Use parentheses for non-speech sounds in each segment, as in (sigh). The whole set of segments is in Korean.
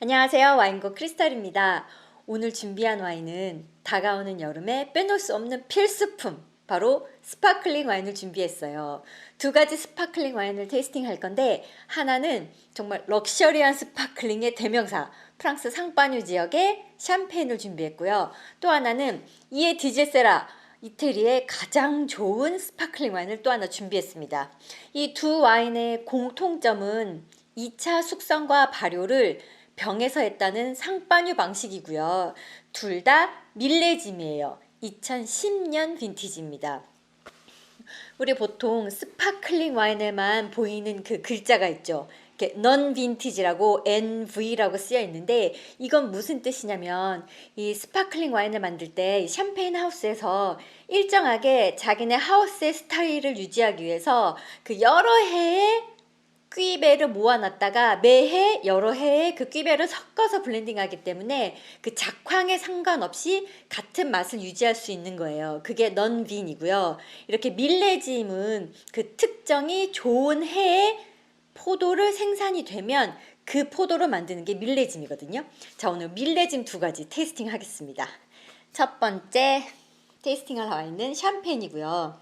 안녕하세요. 와인고 크리스탈입니다. 오늘 준비한 와인은 다가오는 여름에 빼놓을 수 없는 필수품, 바로 스파클링 와인을 준비했어요. 두 가지 스파클링 와인을 테이스팅 할 건데, 하나는 정말 럭셔리한 스파클링의 대명사, 프랑스 상파뉴 지역의 샴페인을 준비했고요. 또 하나는 이에 디제세라, 이태리의 가장 좋은 스파클링 와인을 또 하나 준비했습니다. 이 두 와인의 공통점은 2차 숙성과 발효를 병에서 했다는 상파뉴 방식이고요. 둘 다 밀레짐이에요. 2010년 빈티지입니다. 우리 보통 스파클링 와인에만 보이는 그 글자가 있죠. 이렇게 넌 빈티지라고 NV라고 쓰여 있는데 이건 무슨 뜻이냐면 이 스파클링 와인을 만들 때 샴페인 하우스에서 일정하게 자기네 하우스의 스타일을 유지하기 위해서 그 여러 해의 퀴베를 모아놨다가 매해 여러 해의 그 퀴베를 섞어서 블렌딩하기 때문에 그 작황에 상관없이 같은 맛을 유지할 수 있는 거예요. 그게 넌빈이고요. 이렇게 밀레짐은 그 특정이 좋은 해에 포도를 생산이 되면 그 포도로 만드는 게 밀레짐이거든요. 자, 오늘 밀레짐 두 가지 테이스팅 하겠습니다. 첫 번째 테이스팅할 와인은 샴페인이고요.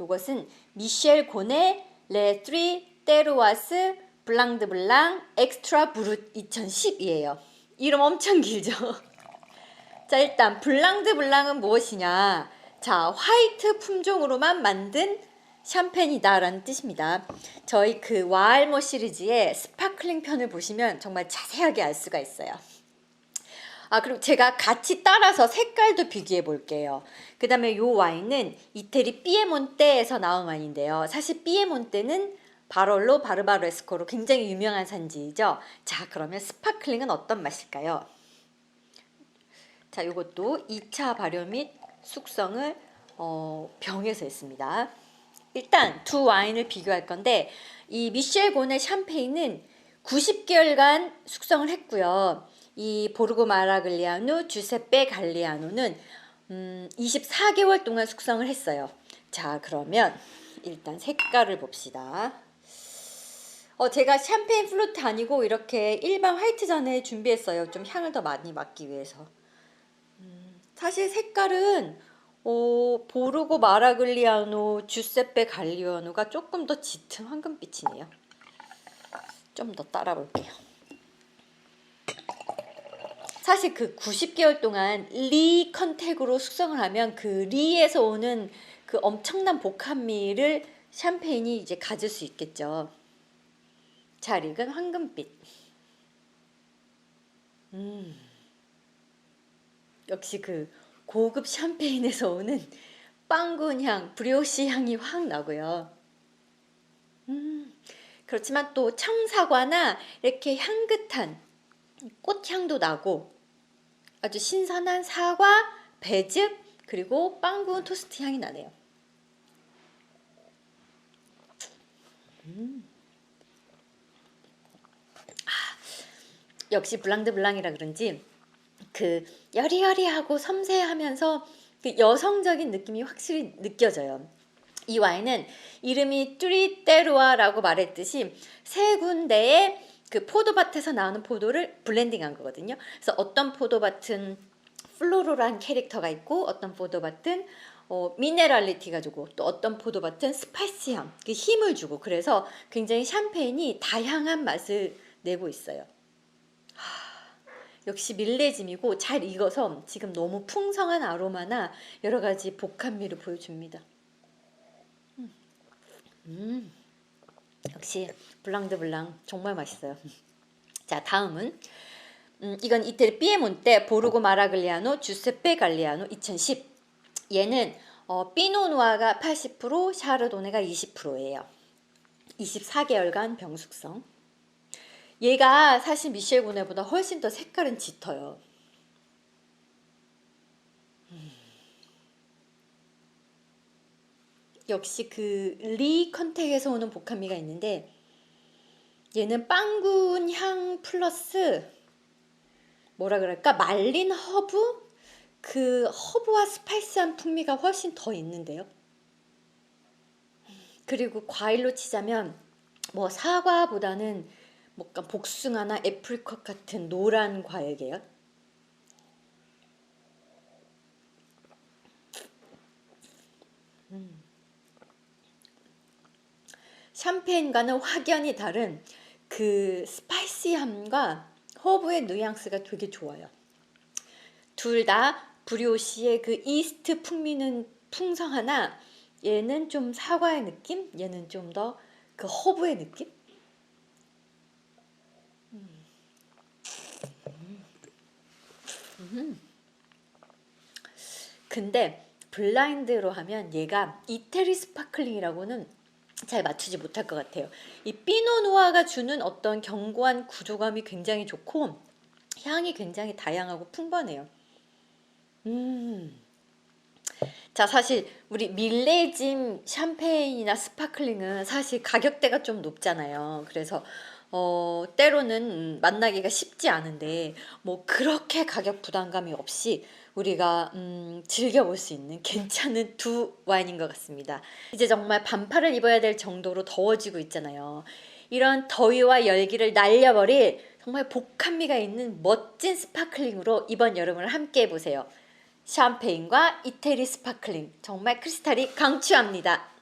이것은 미셸 고네 레3 테르와스 블랑드 블랑 엑스트라 브룻 2010이에요. 이름 엄청 길죠? (laughs) 자, 일단 블랑드 블랑은 무엇이냐? 자, 화이트 품종으로만 만든 샴페인이다 라는 뜻입니다. 저희 그 와알모 시리즈의 스파클링 편을 보시면 정말 자세하게 알 수가 있어요. 아, 그리고 제가 같이 따라서 색깔도 비교해 볼게요. 그 다음에 요 와인은 이태리 피에몬테에서 나온 와인인데요. 사실 피에몬테는 바롤로 바르바로 에스코로 굉장히 유명한 산지이죠. 자, 그러면 스파클링은 어떤 맛일까요? 자, 이것도 2차 발효 및 숙성을 어, 병에서 했습니다. 일단 두 와인을 비교할 건데 이 미셸 고네 샴페인은 90개월간 숙성을 했고요. 이 보르고 마라글리아노 주세페 갈리아노는 음, 24개월 동안 숙성을 했어요. 자, 그러면 일단 색깔을 봅시다. 어, 제가 샴페인 플루트 아니고 이렇게 일반 화이트 잔에 준비했어요. 좀 향을 더 많이 맡기 위해서. 음, 사실 색깔은 어, 보르고 마라글리아노, 주세페 갈리아노가 조금 더 짙은 황금빛이네요. 좀 더 따라 볼게요. 사실 그 90개월 동안 리 컨택으로 숙성을 하면 그 리에서 오는 그 엄청난 복합미를 샴페인이 이제 가질 수 있겠죠. 잘 익은 황금빛. 음. 역시 그 고급 샴페인에서 오는 빵군 향, 브리오시 향이 확 나고요. 음. 그렇지만 또 청사과나 이렇게 향긋한 꽃향도 나고 아주 신선한 사과, 배즙, 그리고 빵 구운 토스트 향이 나네요. 음. 역시 블랑드 블랑이라 그런지 그 여리여리하고 섬세하면서 그 여성적인 느낌이 확실히 느껴져요. 이 와인은 이름이 뚜리테루아라고 말했듯이 세 군데의 그 포도밭에서 나오는 포도를 블렌딩한 거거든요. 그래서 어떤 포도밭은 플로로란 캐릭터가 있고 어떤 포도밭은 어, 미네랄리티가 주고 또 어떤 포도밭은 스파이시함, 그 힘을 주고 그래서 굉장히 샴페인이 다양한 맛을 내고 있어요. 하, 역시 밀레짐이고 잘 익어서 지금 너무 풍성한 아로마나 여러 가지 복합미를 보여줍니다. 음. 음. 역시 블랑드 블랑 정말 맛있어요. 자 다음은 음, 이건 이태리 피에몬테 보르고 마라글리아노 주세페 갈리아노 2010 얘는 어, 피노누아가 80% 샤르도네가 20%예요. 24개월간 병숙성. 얘가 사실 미셸 고네보다 훨씬 더 색깔은 짙어요. 역시 그 리 컨택에서 오는 복합미가 있는데 얘는 빵군 향 플러스 뭐라 그럴까 말린 허브 그 허브와 스파이스한 풍미가 훨씬 더 있는데요. 그리고 과일로 치자면 뭐 사과보다는 뭔가 복숭아나 애플컷 같은 노란 과액이에요. 음. 샴페인과는 확연히 다른 그 스파이시함과 허브의 뉘앙스가 되게 좋아요. 둘 다 브리오시의 그 이스트 풍미는 풍성하나 얘는 좀 사과의 느낌, 얘는 좀 더 그 허브의 느낌. 음. 근데 블라인드로 하면 얘가 이태리 스파클링이라고는 잘 맞추지 못할 것 같아요. 이 피노누아가 주는 어떤 견고한 구조감이 굉장히 좋고 향이 굉장히 다양하고 풍부하네요. 음. 자, 사실 우리 밀레짐 샴페인이나 스파클링은 사실 가격대가 좀 높잖아요. 그래서 어, 때로는 음, 만나기가 쉽지 않은데 뭐 그렇게 가격 부담감이 없이 우리가 음, 즐겨볼 수 있는 괜찮은 두 와인인 것 같습니다. 이제 정말 반팔을 입어야 될 정도로 더워지고 있잖아요. 이런 더위와 열기를 날려버릴 정말 복합미가 있는 멋진 스파클링으로 이번 여름을 함께 해보세요. 샴페인과 이태리 스파클링 정말 크리스탈이 강추합니다.